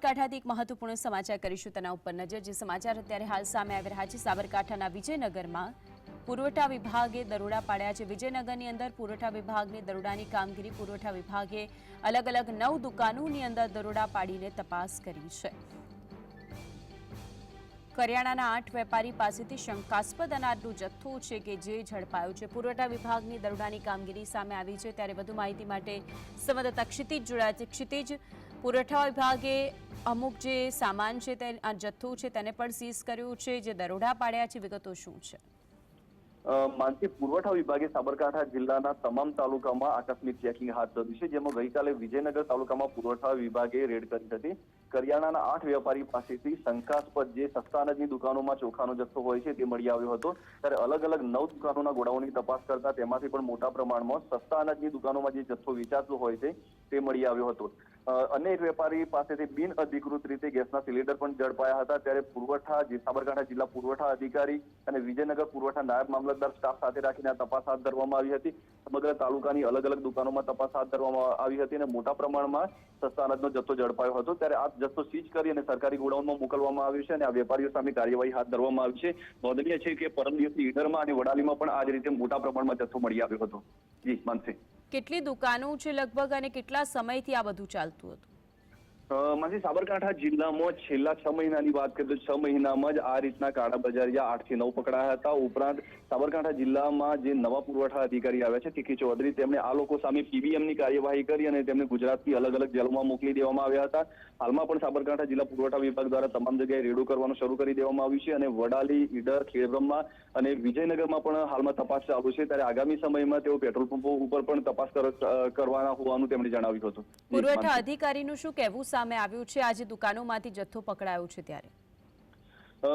સાબરકાંઠાથી એક મહત્વપૂર્ણ સમાચાર કરીશું તેના ઉપર નજર. જે સમાચાર અત્યારે હાલ સામે આવી રહ્યા છે, સાબરકાંઠાના વિજયનગરમાં પુરવઠા વિભાગે દરોડા પાડ્યા છે. વિજયનગરની અંદર પુરવઠા વિભાગની દરોડાની કામગીરી, પુરવઠા વિભાગે અલગ અલગ નવ દુકાનોની અંદર દરોડા પાડીને તપાસ કરી છે. કરિયાણાના આઠ વેપારી પાસેથી શંકાસ્પદ અનાજનો જથ્થો છે કે જે ઝડપાયો છે. પુરવઠા વિભાગની દરોડાની કામગીરી સામે આવી છે. ત્યારે વધુ માહિતી માટે સંવાદદાતા ક્ષિતિજ જોડાયા છે. ક્ષિતિજ પુરવઠા વિભાગે અમુક જે સામાન છે તે, આ જથ્થો છે તેને પણ સીઝ કર્યું છે. જે દરોડા પાડ્યા છે, વિગતો શું છે? માનસી પુરવઠા વિભાગે સાબરકાંઠા જિલ્લાના તમામ તાલુકામાં આકસ્મિક ચેકિંગ હાથ ધર્યું છે, જેમાં ગઈકાલે વિજયનગર તાલુકામાં પુરવઠા વિભાગે રેડ કરી હતી. કરિયાણાના આઠ વેપારી પાસેથી શંકાસ્પદ જે સસ્તા અનાજની દુકાનોમાં ચોખાનો જથ્થો હોય છે તે મળી આવ્યો હતો. ત્યારે અલગ અલગ નવ દુકાનોના ગોડાઉનની તપાસ કરતા તેમાંથી પણ મોટા પ્રમાણમાં સસ્તા અનાજની દુકાનોમાં જે જથ્થો વેચાતો હોય છે તે મળી આવ્યો હતો. અ, અન્ય એક વેપારી પાસેથી બિન રીતે ગેસના સિલિન્ડર પણ ઝડપાયા હતા. ત્યારે પુરવઠા સાબરકાંઠા જિલ્લા પુરવઠા અધિકારી અને વિજયનગર પુરવઠા નાયબ મામલતદાર સ્ટાફ સાથે રાખીને તપાસ હાથ ધરવામાં આવી હતી. સમગ્ર તાલુકાની અલગ અલગ દુકાનોમાં તપાસ હાથ ધરવામાં આવી હતી અને મોટા પ્રમાણમાં સસ્તા અનાજનો જથ્થો ઝડપાયો હતો. ત્યારે આ જથ્થો સીઝ કરી અને સરકારી ગોડાઉનમાં મોકલવામાં આવ્યો છે અને આ વેપારીઓ સામે કાર્યવાહી હાથ ધરવામાં આવી છે. નોંધનીય છે કે પરમ દિવસની ઈડરમાં અને વડાલીમાં પણ આ રીતે મોટા પ્રમાણમાં જથ્થો મળી આવ્યો હતો. જી માનસી. કેટલી દુકાનો છે લગભગ અને કેટલા સમયથી આ બધું ચાલતું હતું? માનસી સાબરકાંઠા જિલ્લામાં છેલ્લા છ મહિનાની વાત કરીએ તો છ મહિનામાં જ આ રીતના કાળા બજારિયા આઠથી નવ પકડાયા હતા. ઉપરાંત સાબરકાંઠા જિલ્લામાં જે નવા પુરવઠા અધિકારી આવ્યા છે, ટીકી ચૌધરી, તેમણે આ લોકો સામે પીબીએમની કાર્યવાહી કરી અને તેમને ગુજરાતની અલગ અલગ જેલમાં મોકલી દેવામાં આવ્યા હતા. હાલમાં પણ સાબરકાંઠા જિલ્લા પુરવઠા વિભાગ દ્વારા તમામ જગ્યાએ રેડો કરવાનું શરૂ કરી દેવામાં આવ્યું છે અને વડાલી, ઈડર, ખેડબ્રહ્મા અને વિજયનગરમાં પણ હાલમાં તપાસ ચાલુ છે. ત્યારે આગામી સમયમાં તેઓ પેટ્રોલ પંપો ઉપર પણ તપાસ કર- કરવાના હોવાનું તેમણે જણાવ્યું હતું. પુરવઠા અધિકારીનું શું કહેવું? સામે આવ્યું છે? આજે દુકાનોમાંથી જથ્થો પકડાયો છે ત્યારે.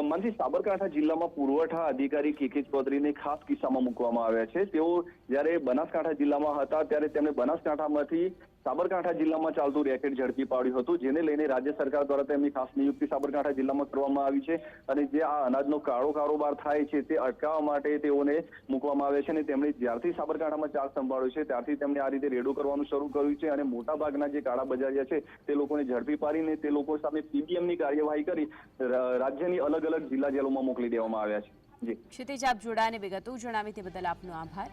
મંત્રી સાબરકાંઠા જિલ્લામાં પુરવઠા અધિકારી કેકે ચૌધરીને ખાસ કિસ્સામાં મૂકવામાં આવ્યા છે. તેઓ જ્યારે બનાસકાંઠા જિલ્લામાં હતા, ત્યારે તેમણે બનાસકાંઠામાંથી સાબરકાંઠા જિલ્લામાં ચાલતું રેકેટ ઝડપી પાડ્યું હતું, જેને લઈને રાજ્ય સરકાર દ્વારા તેમની ખાસ નિયુક્તિ સાબરકાંઠા જિલ્લામાં કરવામાં આવી છે અને જે આ અનાજનો કાળો કારોબાર થાય છે તે અટકાવવા માટે તેઓને મૂકવામાં આવે છે અને તેમણે જ્યારથી સાબરકાંઠામાં ચાર્જ સંભાળ્યો છે, ત્યારથી તેમણે આ રીતે રેડો કરવાનું શરૂ કર્યું છે અને મોટા ભાગના જે કાળા બજારિયા છે તે લોકોને ઝડપી પાડીને તે લોકો સામે પીબીએમની કાર્યવાહી કરી રાજ્યની અલગ અલગ જિલ્લા જેલોમાં મોકલી દેવામાં આવ્યા છે. ક્ષિતિજ, આપ જોડાને વિગતો જણાવી તે બદલ આપનો આભાર.